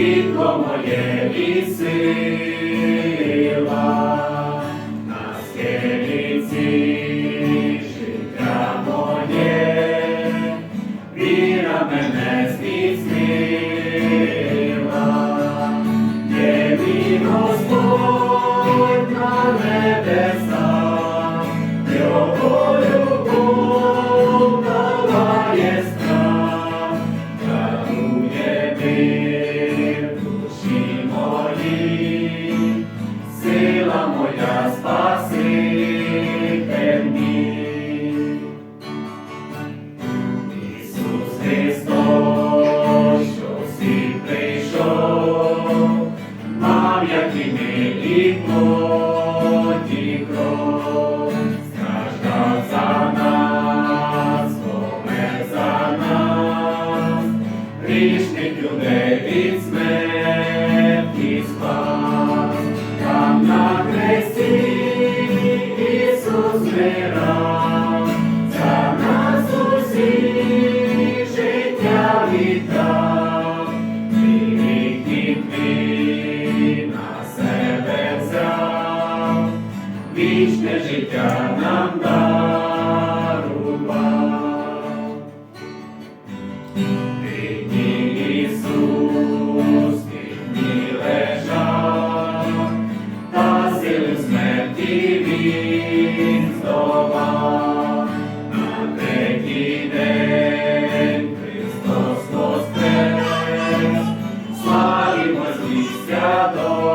світло моє ліси. Грішних людей від смерті спас, там на хресті Ісус вмирав, за нас усіх життя віддав, вічне життя нам дарував. Нині Ісус нині лежав, та сили смерті він здолав. На третій день Христос воскрес, славімо звістя до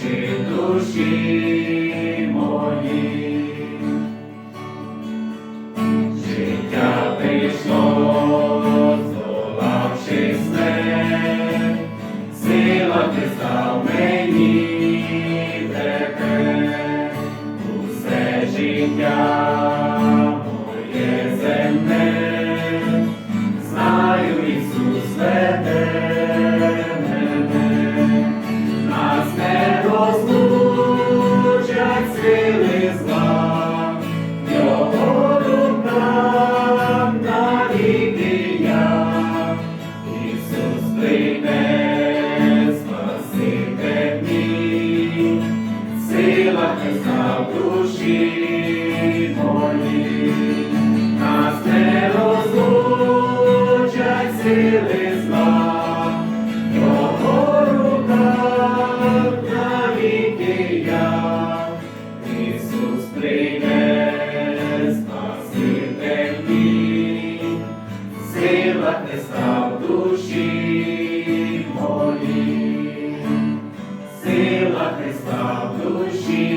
щит душі мої. Життя прийшло, здолавши смерть, сила Христа в душі мої, нас не розлучать сили зла, Його руках навіки я, Ісус сила Христа в душі.